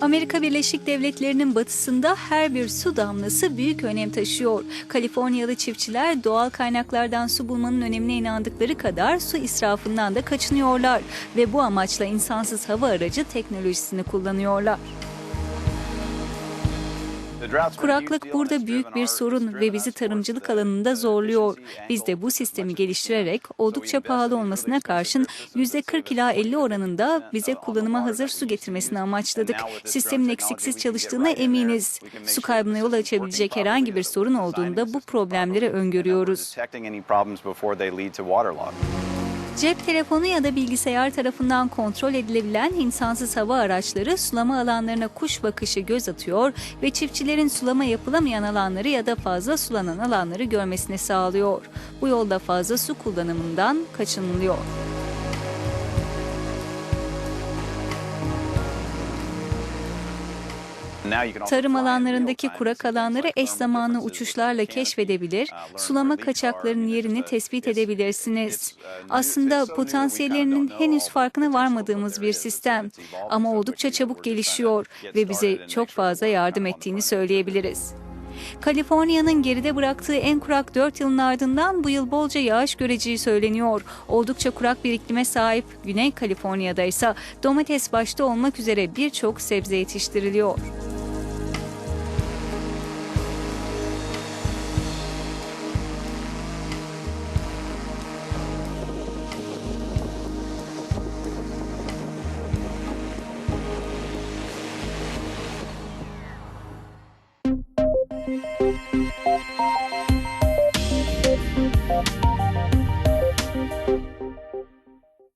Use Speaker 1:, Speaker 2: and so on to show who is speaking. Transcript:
Speaker 1: Amerika Birleşik Devletleri'nin batısında her bir su damlası büyük önem taşıyor. Kaliforniyalı çiftçiler doğal kaynaklardan su bulmanın önemine inandıkları kadar su israfından da kaçınıyorlar ve bu amaçla insansız hava aracı teknolojisini kullanıyorlar. Kuraklık burada büyük bir sorun ve bizi tarımcılık alanında zorluyor. Biz de bu sistemi geliştirerek oldukça pahalı olmasına karşın %40 ila 50 oranında bize kullanıma hazır su getirmesini amaçladık. Sistemin eksiksiz çalıştığına eminiz. Su kaybına yol açabilecek herhangi bir sorun olduğunda bu problemleri öngörüyoruz. Cep telefonu ya da bilgisayar tarafından kontrol edilebilen insansız hava araçları sulama alanlarına kuş bakışı göz atıyor ve çiftçilerin sulama yapılamayan alanları ya da fazla sulanan alanları görmesini sağlıyor. Bu yolda fazla su kullanımından kaçınılıyor. Tarım alanlarındaki kurak alanları eş zamanlı uçuşlarla keşfedebilir, sulama kaçaklarının yerini tespit edebilirsiniz. Aslında potansiyellerinin henüz farkına varmadığımız bir sistem ama oldukça çabuk gelişiyor ve bize çok fazla yardım ettiğini söyleyebiliriz. Kaliforniya'nın geride bıraktığı en kurak 4 yılın ardından bu yıl bolca yağış göreceği söyleniyor. Oldukça kurak bir iklime sahip Güney Kaliforniya'da ise domates başta olmak üzere birçok sebze yetiştiriliyor.